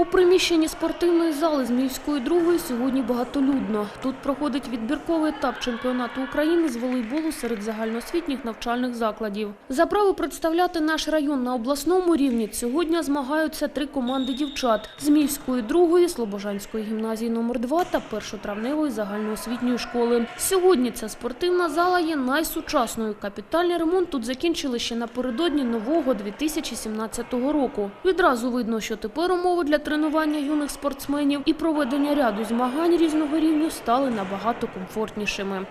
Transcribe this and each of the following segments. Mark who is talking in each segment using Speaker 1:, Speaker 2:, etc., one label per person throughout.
Speaker 1: У приміщенні спортивної зали Зміївської другої сьогодні багатолюдно. Тут проходить відбірковий етап чемпіонату України з волейболу серед загальноосвітніх навчальних закладів. За право представляти наш район на обласному рівні сьогодні змагаються три команди дівчат – Зміївської другої, Слобожанської гімназії номер 2 та першотравневої загальноосвітньої школи. Сьогодні ця спортивна зала є найсучасною. Капітальний ремонт тут закінчили ще напередодні нового 2017 року. Відразу видно, що тепер умови для тренування юних спортсменів і проведення ряду змагань різного рівня стали набагато комфортнішими.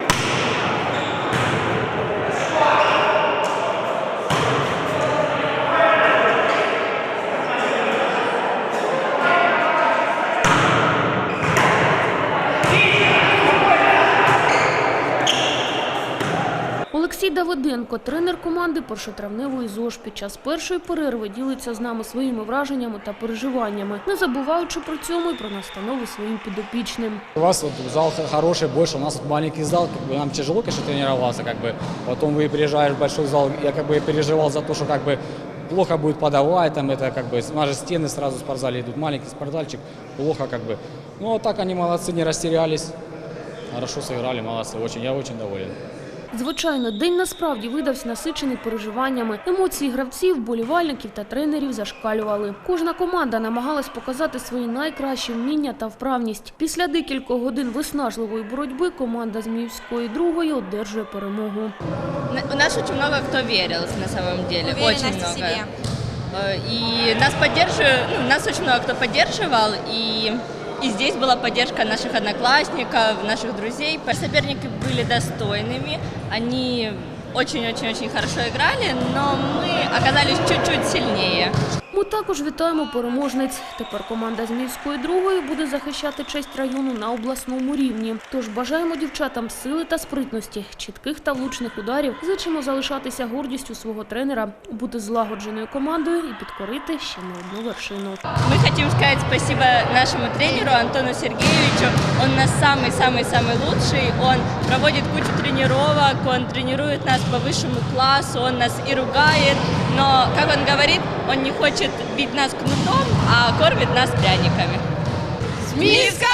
Speaker 1: Олексій Давиденко, тренер команди першотравневої ЗОЖ, під час першої перерви ділиться з нами своїми враженнями та переживаннями, не забуваючи при цьому й про настанови своїм підопічним.
Speaker 2: У вас вот зал х- хороший, больше, у нас вот маленький зал, как бы нам тяжело, конечно, тренироваться, как бы. Потом вы приезжаешь в большой зал, я как бы переживал за то, что как бы плохо будет подавать, там это как бы, у нас же стены сразу в спортзале идут, маленький спортзальчик, плохо как бы. Ну, а так они молодцы, не растерялись, хорошо сыграли, молодцы, очень, я очень доволен.
Speaker 1: Звичайно, день насправді видався насичений переживаннями. Емоції гравців, болівальників та тренерів зашкалювали. Кожна команда намагалась показати свої найкращі вміння та вправність. Після декількох годин виснажливої боротьби команда з Зміївської другої одержує перемогу.
Speaker 3: У нас очень много кто верил на самом деле,
Speaker 4: Уверенность
Speaker 3: очень
Speaker 4: в
Speaker 3: много. Э, нас поддерживали, ну, нас очень много кто поддерживал, и, и здесь была поддержка наших одноклассников, наших друзей. Соперники были достойными, они очень-очень-очень хорошо играли, но мы оказались чуть-чуть сильнее.
Speaker 1: Ми також вітаємо переможниць. Тепер команда Зміївської другої буде захищати честь району на обласному рівні. Тож бажаємо дівчатам сили та спритності, чітких та влучних ударів. Зичимо залишатися гордістю свого тренера, бути злагодженою командою і підкорити ще не одну вершину.
Speaker 3: Мы хотим сказать спасибо нашему тренеру Антону Сергеевичу. Он у нас самый-самый-самый лучший. Он проводит кучу тренировок, он тренирует нас по высшему классу, он нас и ругает. Но, как он говорит, он не хочет бить нас кнутом, а кормит нас пряниками. Змеевская